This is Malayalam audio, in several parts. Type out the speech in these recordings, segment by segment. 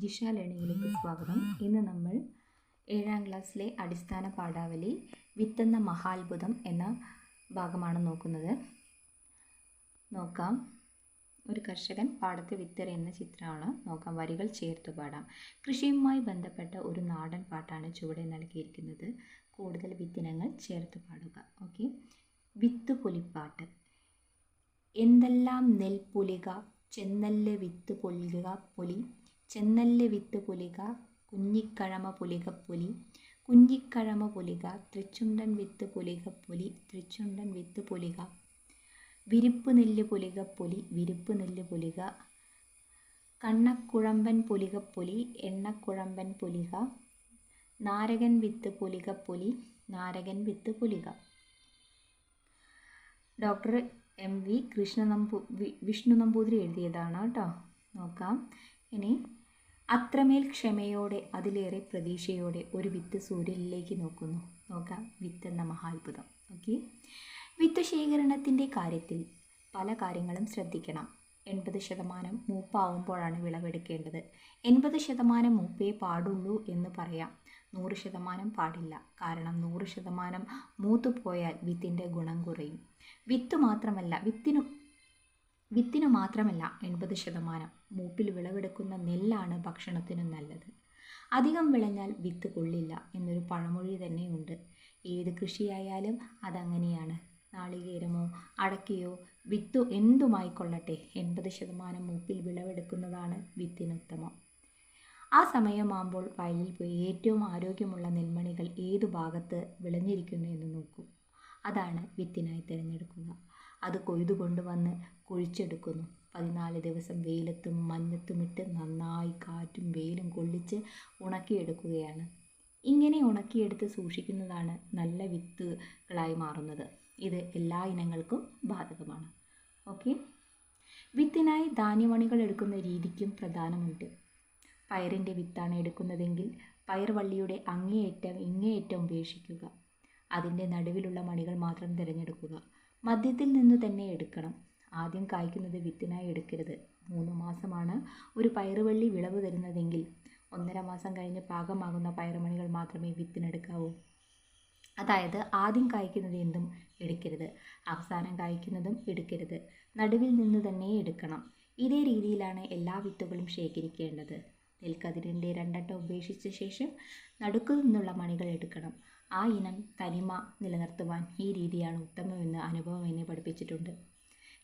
ജിഷ ലേണിംഗിലേക്ക് സ്വാഗതം. ഇന്ന് നമ്മൾ ഏഴാം ക്ലാസ്സിലെ അടിസ്ഥാന പാഠാവലി വിത്തെന്ന മഹാത്ഭുതം എന്ന ഭാഗമാണ് നോക്കുന്നത്. നോക്കാം. ഒരു കർഷകൻ പാടത്ത് വിത്തെറിയുന്ന ചിത്രമാണ്. നോക്കാം. വരികൾ ചേർത്ത് പാടാം. കൃഷിയുമായി ബന്ധപ്പെട്ട ഒരു നാടൻ പാട്ടാണ് ചുവടെ നൽകിയിരിക്കുന്നത്. കൂടുതൽ വിത്തിനങ്ങൾ ചേർത്ത് പാടുക. ഓക്കെ. വിത്ത് പുലിപ്പാട്ട് എന്തെല്ലാം നെൽപ്പുലിക ചെന്നല്ല് വിത്ത് പൊലിക പൊലി ചെന്നല്ല് വിത്ത് പുലിക കുഞ്ഞിക്കഴമ പുലികപ്പുലി പുലി കുഞ്ഞിക്കഴമ പുലിക തൃച്ചുണ്ടൻ വിത്ത് പുലികപ്പുലി പുലി തൃച്ചുണ്ടൻ വിത്ത് പുലിക. വിരിപ്പ് നെല്ല് പുലികപ്പുലി പുലി വിരിപ്പ് നെല്ല് പുലിക. കണ്ണക്കുഴമ്പൻ പുലികപ്പുലി പുലി എണ്ണക്കുഴമ്പൻ പുലിക. നാരകൻ വിത്ത് പുലികപ്പുലി നാരകൻ വിത്ത് പുലിക. Doctor M V Krishna നമ്പൂ Vishnu Namboothiri എഴുതിയതാണ് കേട്ടോ. നോക്കാം. ഇനി അത്രമേൽ ക്ഷമയോടെ അതിലേറെ പ്രതീക്ഷയോടെ ഒരു വിത്ത് സൂര്യനിലേക്ക് നോക്കുന്നു. നോക്കാം വിത്ത് എന്ന മഹാത്ഭുതം. ഓക്കെ വിത്ത് ശേഖരണത്തിന്റെ കാര്യത്തിൽ പല കാര്യങ്ങളും ശ്രദ്ധിക്കണം. എൺപത് ശതമാനം മൂപ്പാവുമ്പോഴാണ് വിളവെടുക്കേണ്ടത്. എൺപത് ശതമാനം മൂപ്പേ പാടുള്ളൂ എന്ന് പറയാം. നൂറ് ശതമാനം പാടില്ല. കാരണം നൂറ് ശതമാനം മൂത്തുപോയാൽ വിത്തിന്റെ ഗുണം കുറയും. വിത്ത് മാത്രമല്ല വിത്തിനു വിത്തിനു മാത്രമല്ല എൺപത് ശതമാനം. മൂപ്പിൽ വിളവെടുക്കുന്ന നെല്ലാണ് ഭക്ഷണത്തിനും നല്ലത്. അധികം വിളഞ്ഞാൽ വിത്ത് കൊള്ളില്ല എന്നൊരു പഴമൊഴി തന്നെയുണ്ട്. ഏത് കൃഷിയായാലും അതങ്ങനെയാണ്. നാളികേരമോ അടക്കയോ വിത്ത് എന്തുമായിക്കൊള്ളട്ടെ എൺപത് ശതമാനം മൂപ്പിൽ വിളവെടുക്കുന്നതാണ് വിത്തിനുത്തമം. ആ സമയമാകുമ്പോൾ വയലിൽ പോയി ഏറ്റവും ആരോഗ്യമുള്ള നെൽമണികൾ ഏതു ഭാഗത്ത് വിളഞ്ഞിരിക്കുന്നു എന്ന് നോക്കൂ. അതാണ് വിത്തിനായി തിരഞ്ഞെടുക്കുക. അത് കൊയ്തു കൊണ്ടുവന്ന് കുഴിച്ചെടുക്കുന്നു. പതിനാല് ദിവസം വെയിലത്തും മഞ്ഞത്തുമിട്ട് നന്നായി കാറ്റും വെയിലും കൊള്ളിച്ച് ഉണക്കിയെടുക്കുകയാണ്. ഇങ്ങനെ ഉണക്കിയെടുത്ത് സൂക്ഷിക്കുന്നതാണ് നല്ല വിത്തുകളായി മാറുന്നത്. ഇത് എല്ലാ ഇനങ്ങൾക്കും ബാധകമാണ്. ഓക്കെ? വിത്തിനായി ധാന്യമണികൾ എടുക്കുന്ന രീതിക്കും പ്രധാനമുണ്ട്. പയറിന്റെ വിത്താണ് എടുക്കുന്നതെങ്കിൽ പയർവള്ളിയുടെ അങ്ങേയറ്റം ഇങ്ങേയറ്റം ഉപേക്ഷിക്കുക. അതിന്റെ നടുവിലുള്ള മണികൾ മാത്രം തിരഞ്ഞെടുക്കുക. മധ്യത്തിൽ നിന്ന് തന്നെ എടുക്കണം. ആദ്യം കായ്ക്കുന്നത് വിത്തിനായി എടുക്കരുത്. മൂന്ന് മാസമാണ് ഒരു പയറുവള്ളി വിളവ് തരുന്നതെങ്കിൽ ഒന്നര മാസം കഴിഞ്ഞ് പാകമാകുന്ന പയറുമണികൾ മാത്രമേ വിത്തിനെടുക്കാവൂ. അതായത് ആദ്യം കായ്ക്കുന്നത് എന്തും എടുക്കരുത്. അവസാനം കായ്ക്കുന്നതും എടുക്കരുത്. നടുവിൽ നിന്ന് തന്നെ എടുക്കണം. ഇതേ രീതിയിലാണ് എല്ലാ വിത്തുകളും ശേഖരിക്കേണ്ടത്. നെൽക്കതിരിന്റെ രണ്ടട്ടം ഉപേക്ഷിച്ച ശേഷം നടുക്കു നിന്നുള്ള മണികൾ എടുക്കണം. ആ ഇനം തനിമ നിലനിർത്തുവാൻ ഈ രീതിയാണ് ഉത്തമമെന്ന് അനുഭവം എന്നെ പഠിപ്പിച്ചിട്ടുണ്ട്.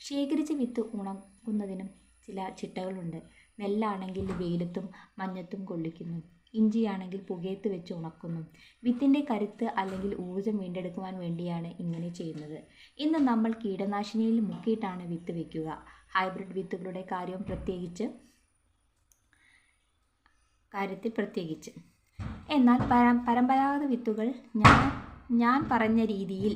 ശേഖരിച്ച വിത്ത് ഉണക്കുന്നതിനും ചില ചിട്ടകളുണ്ട്. നെല്ലാണെങ്കിൽ വെയിലത്തും മഞ്ഞത്തും കൊള്ളിക്കുന്നു. ഇഞ്ചിയാണെങ്കിൽ പുകയത്ത് വെച്ച് ഉണക്കുന്നു. വിത്തിന്റെ കരുത്ത് അല്ലെങ്കിൽ ഊർജം വീണ്ടെടുക്കുവാൻ വേണ്ടിയാണ് ഇങ്ങനെ ചെയ്യുന്നത്. ഇന്ന് നമ്മൾ കീടനാശിനിയിൽ മുക്കിയിട്ടാണ് വിത്ത് വയ്ക്കുക ഹൈബ്രിഡ് വിത്തുകളുടെ കാര്യം പ്രത്യേകിച്ച് കാര്യത്തിൽ പ്രത്യേകിച്ച്. എന്നാൽ പര പരമ്പരാഗത വിത്തുകൾ ഞാൻ ഞാൻ പറഞ്ഞ രീതിയിൽ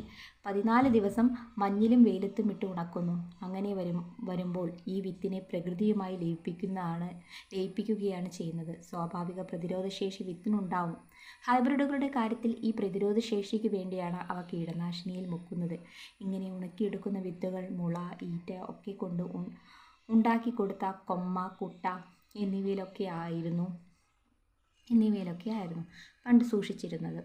പതിനാല് ദിവസം മഞ്ഞിലും വെയിലത്തും ഇട്ട് ഉണക്കുന്നു. അങ്ങനെ വരും വരുമ്പോൾ ഈ വിത്തിനെ പ്രകൃതിയുമായി ലയിപ്പിക്കുന്നതാണ് ലയിപ്പിക്കുകയാണ് ചെയ്യുന്നത്. സ്വാഭാവിക പ്രതിരോധശേഷി വിത്തിനുണ്ടാവും. ഹൈബ്രിഡുകളുടെ കാര്യത്തിൽ ഈ പ്രതിരോധശേഷിക്ക് വേണ്ടിയാണ് അവ കീടനാശിനിയിൽ മുക്കുന്നത്. ഇങ്ങനെ ഉണക്കിയെടുക്കുന്ന വിത്തുകൾ മുള ഈറ്റ ഒക്കെ കൊണ്ട് ഉണ്ടാക്കി കൊടുത്ത കൊമ്മ കുട്ട എന്നിവയിലൊക്കെ ആയിരുന്നു എന്നിവയിലൊക്കെ ആയിരുന്നു പണ്ട് സൂക്ഷിച്ചിരുന്നത്.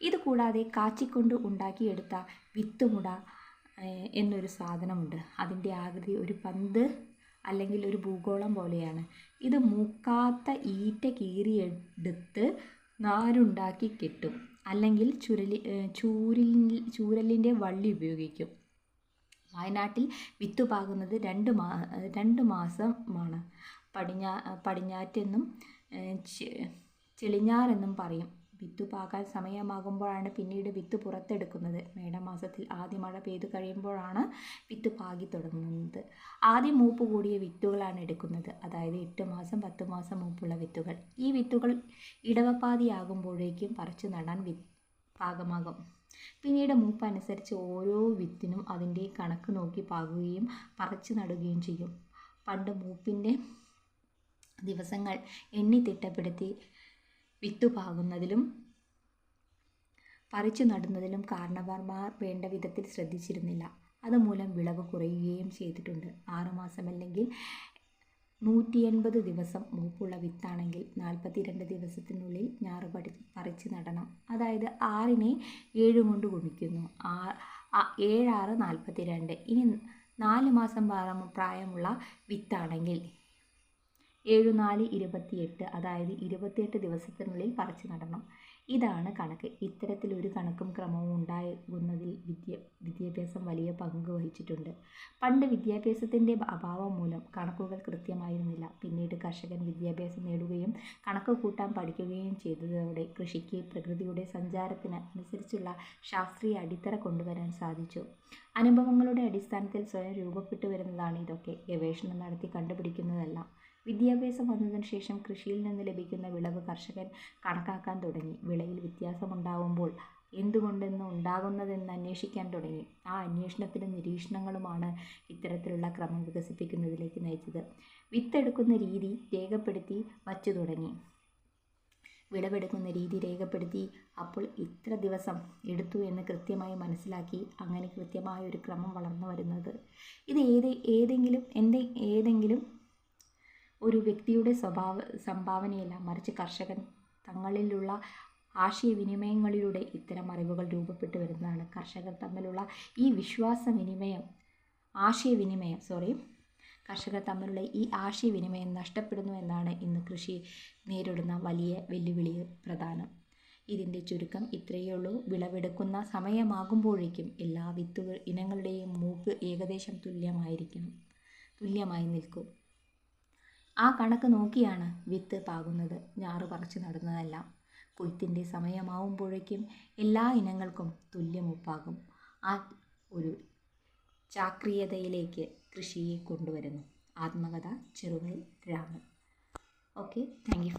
ഇതുകൂടാതെ കാച്ചിക്കൊണ്ട് ഉണ്ടാക്കിയെടുത്ത വിത്തുമുട എന്നൊരു സാധനമുണ്ട്. അതിന്റെ ആകൃതി ഒരു പന്ത് അല്ലെങ്കിൽ ഒരു ഭൂഗോളം പോലെയാണ്. ഇത് മൂക്കാത്ത ഈറ്റ കീറിയെടുത്ത് നാരുണ്ടാക്കി കെട്ടും. അല്ലെങ്കിൽ ചുരലി ചൂരിൽ ചൂരലിന്റെ വള്ളി ഉപയോഗിക്കും. വയനാട്ടിൽ വിത്ത് പാകുന്നത് രണ്ട് മാ രണ്ട് മാസമാണ്. പടിഞ്ഞാ പടിഞ്ഞാറ്റെന്നും ചെളിഞ്ഞാറെന്നും പറയും. വിത്ത് പാകാൻ സമയമാകുമ്പോഴാണ് പിന്നീട് വിത്ത് പുറത്തെടുക്കുന്നത്. മേടമാസത്തിൽ ആദ്യ മഴ പെയ്തു കഴിയുമ്പോഴാണ് വിത്ത് പാകി തുടങ്ങുന്നത്. ആദ്യം മൂപ്പ് കൂടിയ വിത്തുകളാണ് എടുക്കുന്നത്. അതായത് എട്ട് മാസം പത്ത് മാസം മൂപ്പുള്ള വിത്തുകൾ. ഈ വിത്തുകൾ ഇടവപ്പാതിയാകുമ്പോഴേക്കും പറിച്ചു നടാൻ വി പാകമാകും. പിന്നീട് മൂപ്പ് അനുസരിച്ച് ഓരോ വിത്തിനും അതിന്റെ കണക്ക് നോക്കി പാകുകയും പറിച്ചു നടുകയും ചെയ്യും. പണ്ട് മൂപ്പിന്റെ ദിവസങ്ങൾ എണ്ണി തിട്ടപ്പെടുത്തി വിത്തുപാകുന്നതിലും പറിച്ചു നടുന്നതിലും കാരണവർമാർ വേണ്ട വിധത്തിൽ ശ്രദ്ധിച്ചിരുന്നില്ല. അതുമൂലം വിളവ് കുറയുകയും ചെയ്തിട്ടുണ്ട്. ആറുമാസം അല്ലെങ്കിൽ നൂറ്റി എൺപത് ദിവസം മൂപ്പുള്ള വിത്താണെങ്കിൽ നാൽപ്പത്തി രണ്ട് ദിവസത്തിനുള്ളിൽ ഞാറ് പടി പറിച്ച് നടണം. അതായത് ആറിനെ ഏഴ് കൊണ്ട് ഗുണിക്കുന്നു. ആ ഏഴാറ് നാൽപ്പത്തി രണ്ട് ഇനി നാല് മാസം പ്രായം- പ്രായമുള്ള വിത്താണെങ്കിൽ ഏഴു നാല് ഇരുപത്തിയെട്ട് അതായത് ഇരുപത്തിയെട്ട് ദിവസത്തിനുള്ളിൽ പറിച്ചു നടണം. ഇതാണ് കണക്ക്. ഇത്തരത്തിലൊരു കണക്കും ക്രമവും ഉണ്ടാകുന്നതിൽ വിദ്യ വിദ്യാഭ്യാസം വലിയ പങ്ക് വഹിച്ചിട്ടുണ്ട്. പണ്ട് വിദ്യാഭ്യാസത്തിന്റെ അഭാവം മൂലം കണക്കുകൾ കൃത്യമായിരുന്നില്ല. പിന്നീട് കർഷകൻ വിദ്യാഭ്യാസം നേടുകയും കണക്ക് കൂട്ടാൻ പഠിക്കുകയും ചെയ്തതോടെ കൃഷിക്ക് പ്രകൃതിയുടെ സഞ്ചാരത്തിന് അനുസരിച്ചുള്ള ശാസ്ത്രീയ അടിത്തറ കൊണ്ടുവരാൻ സാധിച്ചു. അനുഭവങ്ങളുടെ അടിസ്ഥാനത്തിൽ സ്വയം രൂപപ്പെട്ടു വരുന്നതാണ് ഇതൊക്കെ. ഗവേഷണം നടത്തി കണ്ടുപിടിക്കുന്നതല്ല. വിദ്യാഭ്യാസം വന്നതിന് ശേഷം കൃഷിയിൽ നിന്ന് ലഭിക്കുന്ന വിളവ് കർഷകൻ കണക്കാക്കാൻ തുടങ്ങി. വിളയിൽ വ്യത്യാസമുണ്ടാവുമ്പോൾ എന്തുകൊണ്ടെന്ന് ഉണ്ടാകുന്നതെന്ന് അന്വേഷിക്കാൻ തുടങ്ങി. ആ അന്വേഷണത്തിലും നിരീക്ഷണങ്ങളുമാണ് ഇത്തരത്തിലുള്ള ക്രമം വികസിപ്പിക്കുന്നതിലേക്ക് നയിച്ചത്. വിത്തെടുക്കുന്ന രീതി രേഖപ്പെടുത്തി വച്ചു തുടങ്ങി. വിളവെടുക്കുന്ന രീതി രേഖപ്പെടുത്തി അപ്പോൾ ഇത്ര ദിവസം എടുത്തു എന്ന് കൃത്യമായി മനസ്സിലാക്കി അങ്ങനെ കൃത്യമായ ഒരു ക്രമം വളർന്നു വരുന്നത്. ഇത് ഏത് ഏതെങ്കിലും എന്റെ ഏതെങ്കിലും ഒരു വ്യക്തിയുടെ സ്വഭാവ സംഭാവനയല്ല. മറിച്ച് കർഷകൻ തങ്ങളിലുള്ള ആശയവിനിമയങ്ങളിലൂടെ ഇത്തരം അറിവുകൾ രൂപപ്പെട്ടു വരുന്നതാണ്. കർഷകർ തമ്മിലുള്ള ഈ വിശ്വാസവിനിമയം ആശയവിനിമയം സോറി കർഷകർ തമ്മിലുള്ള ഈ ആശയവിനിമയം നഷ്ടപ്പെടുന്നു എന്നാണ് ഇന്ന് കൃഷി നേരിടുന്ന വലിയ വെല്ലുവിളി പ്രധാനം. ഇതിന്റെ ചുരുക്കം ഇത്രയേ ഉള്ളൂ. വിളവെടുക്കുന്ന സമയമാകുമ്പോഴേക്കും എല്ലാ വിത്തുകൾ ഇനങ്ങളുടെയും മൂക്ക് ഏകദേശം തുല്യമായിരിക്കും തുല്യമായി നിൽക്കും. ആ കണക്ക് നോക്കിയാണ് വിത്ത് പാകുന്നത് ഞാറ് പറിച്ചു നടുന്നതെല്ലാം. കൊയ്ത്തിന്റെ സമയമാവുമ്പോഴേക്കും എല്ലാ ഇനങ്ങൾക്കും തുല്യമുപ്പാകും. ആ ഒരു ചാക്രീയതയിലേക്ക് കൃഷിയെ കൊണ്ടുവരുന്നു. ആത്മകഥ Cheruvayal Raman. Okay thank you.